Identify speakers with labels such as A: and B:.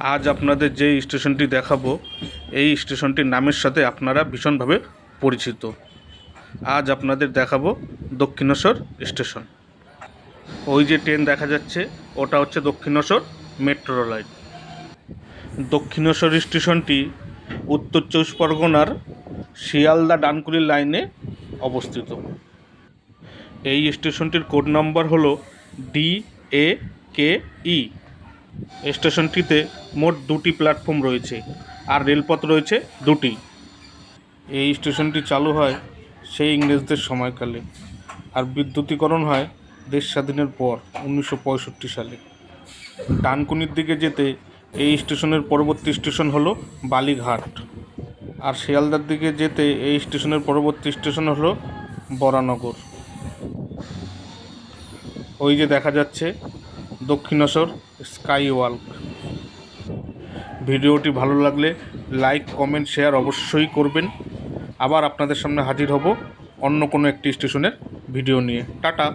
A: আজ আপনাদের যে স্টেশনটি দেখাবো, এই স্টেশনটির নামের সাথে আপনারা ভীষণভাবে পরিচিত। আজ আপনাদের দেখাবো দক্ষিণেশ্বর স্টেশন। ওই যে ট্রেন দেখা যাচ্ছে, ওটা হচ্ছে দক্ষিণেশ্বর মেট্রো লাইন দক্ষিণেশ্বর স্টেশনটি উত্তর চব্বিশ পরগনার শিয়ালদা ডানকুনি লাইনে অবস্থিত। এই স্টেশনটির কোড নম্বর হলো ডি এ কে ই। স্টেশনটিতে মোট দুটি প্ল্যাটফর্ম রয়েছে আর রেলপথ রয়েছে দুটি। এই স্টেশনটি চালু হয় সেই ইংরেজদের সময়কালে আর বিদ্যুতীকরণ হয় দেশ স্বাধীনের পর উনিশশো পঁয়ষট্টি সালে। ডানকুনির দিকে যেতে এই স্টেশনের পরবর্তী স্টেশন হলো বালিঘাট আর শিয়ালদার দিকে যেতে এই স্টেশনের পরবর্তী স্টেশন হলো বরানগর। ওই যে দেখা যাচ্ছে দক্ষিণেশ্বর স্কাই ওয়াল্ক ভিডিওটি ভালো লাগলে লাইক, কমেন্ট, শেয়ার অবশ্যই করবেন। আবার আপনাদের সামনে হাজির হব অন্য কোনো একটি স্টেশনের ভিডিও নিয়ে। টাটা।